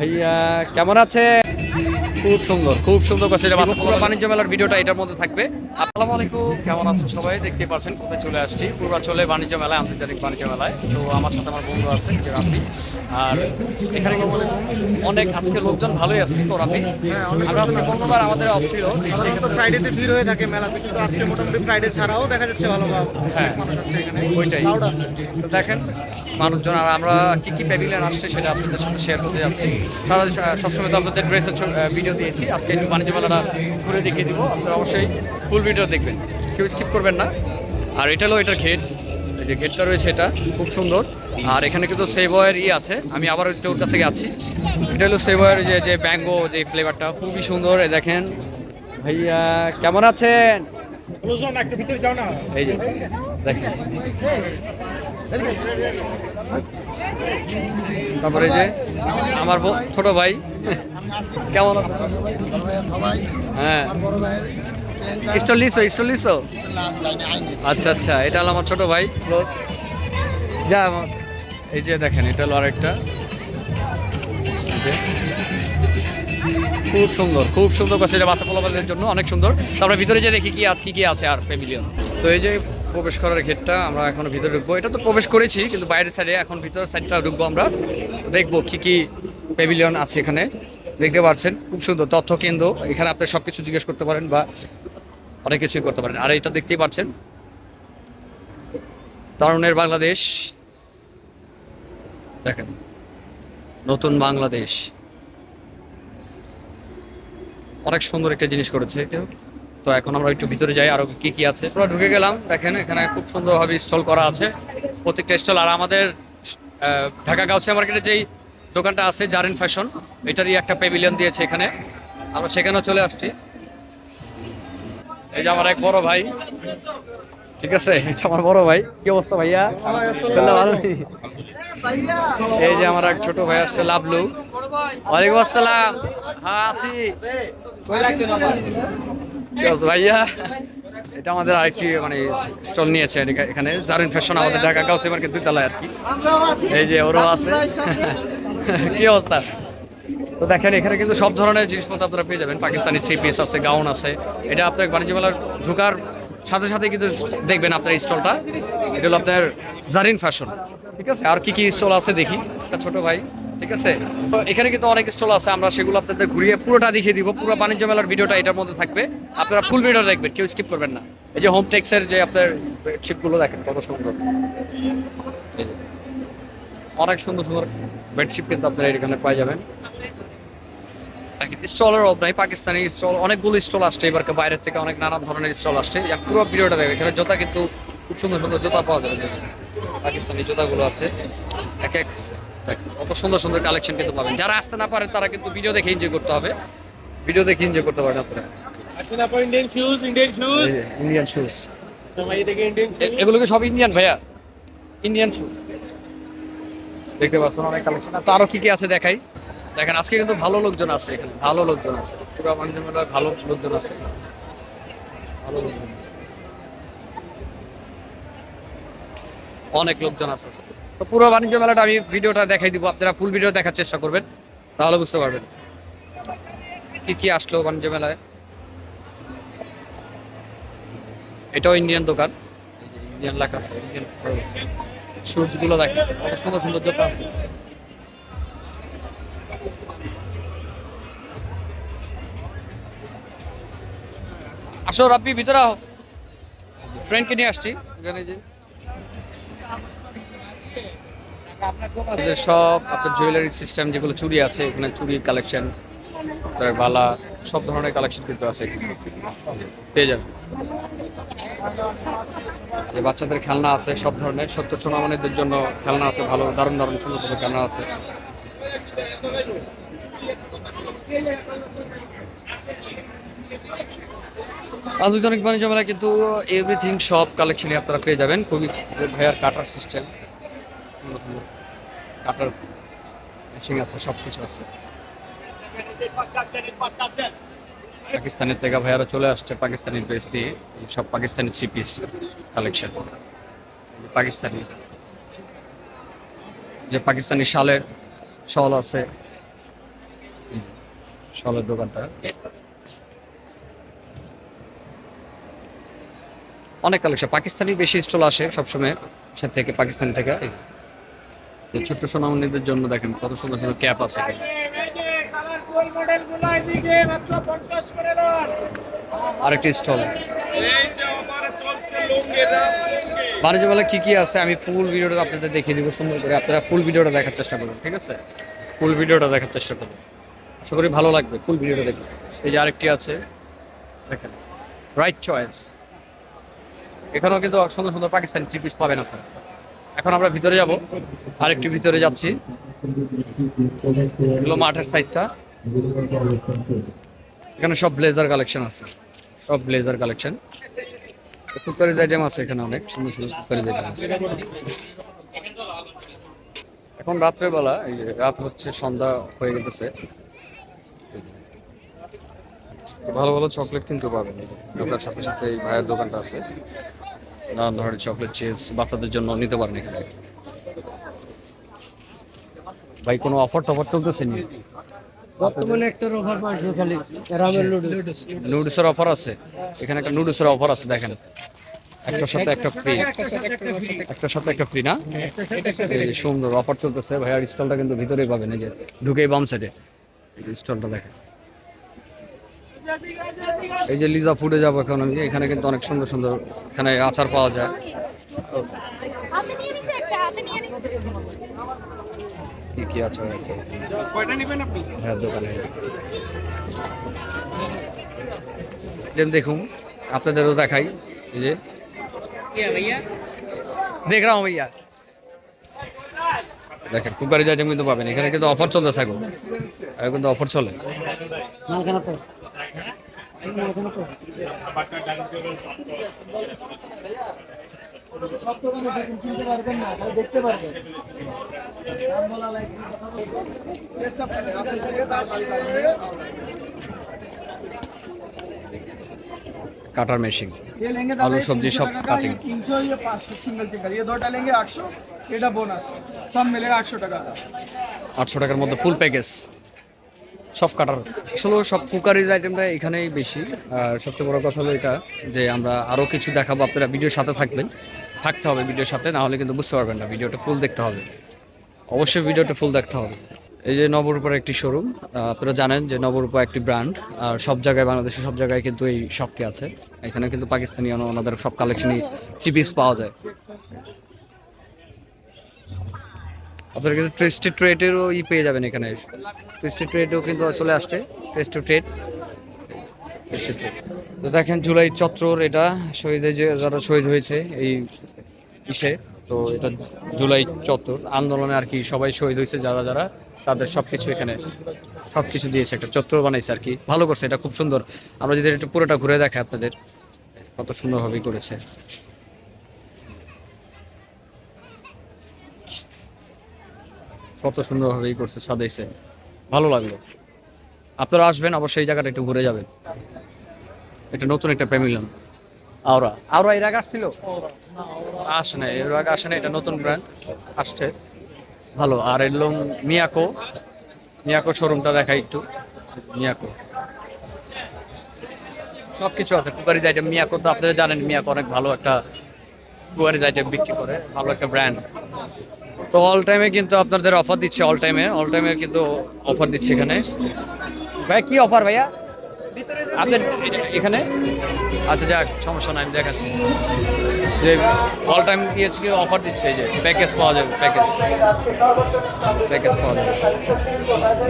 ভাইয়া কেমন আছে খুব সুন্দর খুব সুন্দর করছে এটা বাচ্চা পুরো বাণিজ্য মেলার ভিডিওটা এটার মধ্যে থাকবে। আসসালামু আলাইকুম কেমন আছেন সবাই? দেখতে পাচ্ছেন কোথায় চলে আসছি? পূর্বাচলে বাণিজ্য মেলায় আন্তর্জাতিক বাণিজ্য মেলায়। তো আমার সাথে আমার বন্ধু আছে যে আর এখানে অনেক আজকে লোকজন ভালোই আছে তো রাফি? আমরা আজকে মঙ্গলবার আমাদের অফ ছিল ফ্রাইডেতে ভিড় হয়ে থাকে মেলাতে কিন্তু আজকে মোটামুটি ফ্রাইডে ছাড়াও দেখা যাচ্ছে ভালো হ্যাঁ। ওইটাই। তো দেখেন মানুষজন আর আমরা কি কি প্যাভিলিয়ন আসছে সেটা আপনাদের সাথে শেয়ার করতে যাচ্ছি। সারা সবসময় তো আপনাদের ড্রেসের ভিডিও দিয়েছি। আজকে একটু বাণিজ্য মেলাটা ঘুরে দেখিয়ে দিব। আপনারা অবশ্যই ফুল ভিডিও দেখবেন। কেউ স্কিপ করবেন না। আর এটা হলো এটার গেট এই যে গেটটা রয়েছে এটা, খুব সুন্দর। আর এখানে কিন্তু সেবয়ের ই আছে। আমি আবার ওর কাছে গেছি এটা হলো সেবয়ের যে যে ব্যাঙ্গো যে ফ্লেভারটা খুবই সুন্দর। দেখেন। ভাইয়া, কেমন আছেন? একটু ভিতরে যাও না। এই যে তারপরে যে, আমার ছোট ভাই। কেমন হ্যাঁ। বড় ভাইয়ের লিসো স্টল লিসো নাম লাইনে আইনি আচ্ছা আচ্ছা এটা হলো আমার ছোট ভাই ক্লোজ যা, এই যে দেখেন, এটা হলো আরেকটা। খুব সুন্দর খুব সুন্দর করছে এটা বাচ্চা পোলাপালের জন্য অনেক সুন্দর। তারপরে ভিতরে যে দেখি কি আছে কি কি আছে আর প্যাভিলিয়ন তো এই যে প্রবেশ করার গেটটা আমরা এখন ভিতরে ঢুকবো। এটা তো প্রবেশ করেছি, কিন্তু বাইরের সাইডে এখন ভিতরের সাইডটা ঢুকবো আমরা। দেখব কি কি প্যাভিলিয়ন আছে এখানে। দেখতে পাচ্ছেন, খুব সুন্দর তথ্য কেন্দ্র। এখানে আপনি সব কিছু জিজ্ঞেস করতে পারেন বা অনেক কিছুই করতে পারেন। আর এটা দেখতেই পাচ্ছেন, তরুণের বাংলাদেশ। দেখেন, নতুন বাংলাদেশ। অনেক সুন্দর একটা জিনিস করেছে এটা। তো এখন আমরা একটু ভিতরে যাই আরও কি কি আছে। পুরো ঢুকে গেলাম দেখেন এখানে খুব সুন্দরভাবে স্টল করা আছে। প্রত্যেকটা স্টল আর আমাদের ঢাকা গাউসিয়া মার্কেটে যেই দোকানটা আছে জারিন ফ্যাশন এটারই একটা পেভিলিয়ন দিয়েছে এখানে। আমরা সেখানেও চলে আসছি। এই যে আমার এক বড় ভাই। ঠিক আছে এটা আমার বড় ভাই। কি অবস্থা ভাইয়া? ভালো এই যে আমার এক ছোট ভাই আসছে, লাভলু। ওয়ালাইকুম আসসালাম। হ্যাঁ আছি। ভাইয়া? এটা আমাদের আরেকটি মানে স্টল নিয়েছে এখানে জারিন ফ্যাশন আমাদের ঢাকা গাউসি মার্কেট দুই তলায় আর কি। এই যে ওরও আছে। কি অবস্থা? তো দেখেন, এখানে কিন্তু সব ধরনের জিনিসপত্র আপনারা পেয়ে যাবেন। পাকিস্তানি থ্রি পিস আছে গাউন আছে। এটা আপনার বাণিজ্য মেলার ঢোকার সাথে সাথে কিন্তু দেখবেন আপনার স্টলটা। এটা হলো আপনার জারিন ফ্যাশন ঠিক আছে? আর কি কি স্টল আছে দেখি, একটা ছোট ভাই, ঠিক আছে? তো এখানে কিন্তু অনেক স্টল আছে, আমরা সেগুলো আপনাদের ঘুরিয়ে পুরোটা দেখিয়ে দিব। পুরো বাণিজ্য মেলার ভিডিওটা এটার মধ্যে থাকবে। আপনারা ফুল ভিডিও দেখবেন, কেউ স্কিপ করবেন না। এই যে হোম টেক্সের যে আপনার বেডশিটগুলো দেখেন, কত সুন্দর। অনেক সুন্দর সুন্দর বেডশিট কিন্তু আপনারা এখানে পাই যাবেন। স্টলের অভাব নাই পাকিস্তানি স্টল অনেকগুলো স্টল আসছে এবার বাইরের থেকে অনেক নানান ধরনের স্টল আসছে। পুরো ভিডিওটা দেখবে এখানে জুতা কিন্তু খুব সুন্দর সুন্দর জুতা পাওয়া যাবে পাকিস্তানি জুতাগুলো আছে। এক এক কত সুন্দর সুন্দর কালেকশন কিন্তু পাবেন। যারা আসতে না পারে তারা কিন্তু ভিডিও দেখে এনজয় করতে হবে। ভিডিও দেখে এনজয় করতে পারেন আপনারা। Indian shoes Indian shoes Indian shoes তোমার এদিকে ইন্ডিয়ান এগুলো কি সব ইন্ডিয়ান ভাইয়া? ইন্ডিয়ান শুজ দেখতে পাচ্ছেন অনেক কালেকশন তো আরও কি কি আছে দেখাই? দেখেন, আজকে কিন্তু ভালো লোকজন আছে এখানে, ভালো লোকজন আছে। পুরো বাণিজ্য মেলায় ভালো লোকজন আছে। ভালো লোকজন আছে। অনেক লোকজন আছে। তো পুরো বাণিজ্য মেলাটা আমি ভিডিওটা দেখাই দিব, আপনারা ফুল ভিডিও দেখার চেষ্টা করবেন, তাহলে বুঝতে পারবেন কি কি আসলো বাণিজ্য মেলায়। এটাও ইন্ডিয়ান দোকান। ইন্ডিয়ান লেখা আছে ইন্ডিয়ান শুজগুলো দেখেন, কত সুন্দর সুন্দর আছে। আসো রাব্বি, ভিতরে আও। ফ্রেন্ডকে নিয়ে আসছি। এখানে যে সব আপনার জুয়েলারি সিস্টেম যেগুলো চুরি আছে, এখানে চুড়ি কালেকশন তারপরে বালা, সব ধরনের কালেকশন কিন্তু আছে পেয়ে যাবেন। যে বাচ্চাদের খেলনা আছে, সব ধরনের। সত্য সোনামণিদের জন্য খেলনা আছে, ভালো, দারুণ দারুণ, সুন্দর সুন্দর খেলনা আছে। আধুনিক বাণিজ্য মেলা কিন্তু এভরিথিং সব কালেকশনই আপনারা পেয়ে যাবেন। খুবই ভাইয়ার কাটার সিস্টেম কাটার মেশিন আছে সব কিছু আছে। পাকিস্তানের থেকে ভাইয়ারা চলে আসছে পাকিস্তানি ড্রেস দিয়ে সব Pakistani three piece collection Pakistani. যে পাকিস্তানি শালের, শল আছে। শলের দোকানটা। অনেক কালেকশন পাকিস্তানি বেশি স্টল আসে সবসময় সে থেকে, পাকিস্তান থেকে। ছোট্ট সোনামণিদের জন্য দেখেন কত সুন্দর সুন্দর ক্যাপ আছে আরেকটি স্টল এই যে অফারে চলছে লুঙ্গি রাত লুঙ্গি বাণিজ্য মেলা কি কি আছে? আমি ফুল ভিডিওটা আপনাদের দেখিয়ে দিব, সুন্দর করে আপনারা ফুল ভিডিওটা দেখার চেষ্টা করুন, ঠিক আছে? ফুল ভিডিওটা দেখার চেষ্টা করুন। আশা করি ভালো লাগবে ফুল ভিডিওটা দেখুন এই যে আরেকটি আছে, দেখেন। রাইট চয়েস এখানেও কিন্তু সুন্দর সুন্দর পাকিস্তানি থ্রি পিস পাবেন আপনারা। এখন আমরা ভিতরে যাব। আরেকটি ভিতরে যাচ্ছি। এগুলো মাঠের সাইডটা এখানে সব ব্লেজার কালেকশন আছে। সব ব্লেজার কালেকশন কুকারিজ আইটেম আছে এখানে অনেক। সুন্দর সুন্দর কুকারিজ আইটেম আছে। এখন রাত্রেবেলা, এই রাত হচ্ছে, সন্ধ্যা হয়ে গেছে। ভালো ভালো চকলেট কিন্তু পাবেন। ঢোকার সাথে সাথে এই ভাইয়ের দোকানটা আছে। নানান ধরনের চকলেট চিপস বাচ্চাদের জন্য নিতে পারেন এখান ভাই কোনো অফার টফার চলতেছে নি বর্তমানে একটা অফার পাচ্ছি খালি রামের নুডলস নুডলসের অফার আছে। এখানে একটা নুডলসের অফার আছে দেখেন। একটার সাথে একটা ফ্রি একটার সাথে একটা ফ্রি না? এই সুন্দর অফার চলতেছে ভাইয়ার স্টলটা কিন্তু ভিতরেই পাবেন। এই যে ঢুকেই বাম সাইডে স্টলটা দেখেন। এই যে লিজা ফুডে যাব এখন আমি। এখানে কিন্তু অনেক সুন্দর সুন্দর এখানে আচার পাওয়া যায়। কি কি আচার আছে? কয়টা নেবেন আপনি? হ্যাঁ দোকানে। দেখুন আপনাদেরও দেখাই। এই যে। দেখ রা ভাইয়া। দেখেন কুকারি আইটেম কিন্তু পাবেন। এখানে কিন্তু অফার চলতেছে এখন। এখন কিন্তু অফার চলে। মালখানা তো। কাটার মেশিন আলু সবজি সব কাটিং তিনশো পাঁচশো সিঙ্গল চিকেন এই আটশো এটা বোনাস সব মিলে আটশো টাকা আটশো টাকার মধ্যে ফুল প্যাকেজ সব কাটার। আসলে সব কুকারিজ আইটেমটা এখানেই বেশি। আর সবচেয়ে বড় কথা হলো এটা, যে আমরা আরও কিছু দেখাবো, আপনারা ভিডিওর সাথে থাকবেন। থাকতে হবে ভিডিওর সাথে, না হলে কিন্তু বুঝতে পারবেন না, ভিডিওটা ফুল দেখতে হবে। অবশ্যই ভিডিওটা ফুল দেখতে হবে। এই যে নবরূপার একটি শোরুম আপনারা জানেন যে নবরূপা একটি ব্র্যান্ড আর সব জায়গায়, বাংলাদেশের সব জায়গায় কিন্তু এই শপটি আছে। এখানে কিন্তু পাকিস্তানি ওনা- ওনাদের সব কালেকশনই চিপিস পাওয়া যায়। আপনারা কিন্তু ট্রেস্টেড ট্রেডেরও ই পেয়ে যাবেন এখানে। ট্রেস্টেড ট্রেডও কিন্তু চলে আসছে। ট্রেস্টেড ট্রেড তো দেখেন জুলাই চত্বর এটা শহীদের যে যারা শহীদ হয়েছে এই ইসে, তো এটা জুলাই চত্বর। আন্দোলনে আর কি সবাই শহীদ হয়েছে যারা যারা, তাদের সব কিছু এখানে সব কিছু দিয়েছে, একটা চত্বর বানাইছে আর কি। ভালো করছে, এটা খুব সুন্দর। আমরা যদি একটু পুরোটা ঘুরে দেখে আপনাদের, কত সুন্দরভাবেই করেছে। কত সুন্দরভাবে সুন্দরভাবেই করছে সাদাইছে ভালো লাগল। আপনারা আসবেন, অবশ্যই এই জায়গাটা একটু ঘুরে যাবেন। এটা নতুন একটা প্যামিলিয়ন আওরা। আওরা, এর আগে আসছিল? আসে না এর আগে আসে না এটা নতুন ব্র্যান্ড আসছে। ভালো, আর এলো মিয়াকো। মিয়াকো শোরুমটা দেখাই একটু। মিয়াকো। সব কিছু আছে, কুকারিজ আইটেম মিয়াকো তো আপনারা জানেন, মিয়াকো অনেক ভালো একটা কুকারিজ আইটেম বিক্রি করে, ভালো একটা ব্র্যান্ড তো অল টাইমে কিন্তু আপনাদের অফার দিচ্ছে অল টাইমে অল টাইমে কিন্তু অফার দিচ্ছে এখানে। ভাই, কি অফার ভাইয়া? আপনার এখানে? আচ্ছা যাক, সমস্যা নাই, আমি দেখাচ্ছি। যে অল টাইম দিয়েছে কি অফার দিচ্ছে এই যে প্যাকেজ পাওয়া যাবে প্যাকেজ প্যাকেজ পাওয়া যাবে।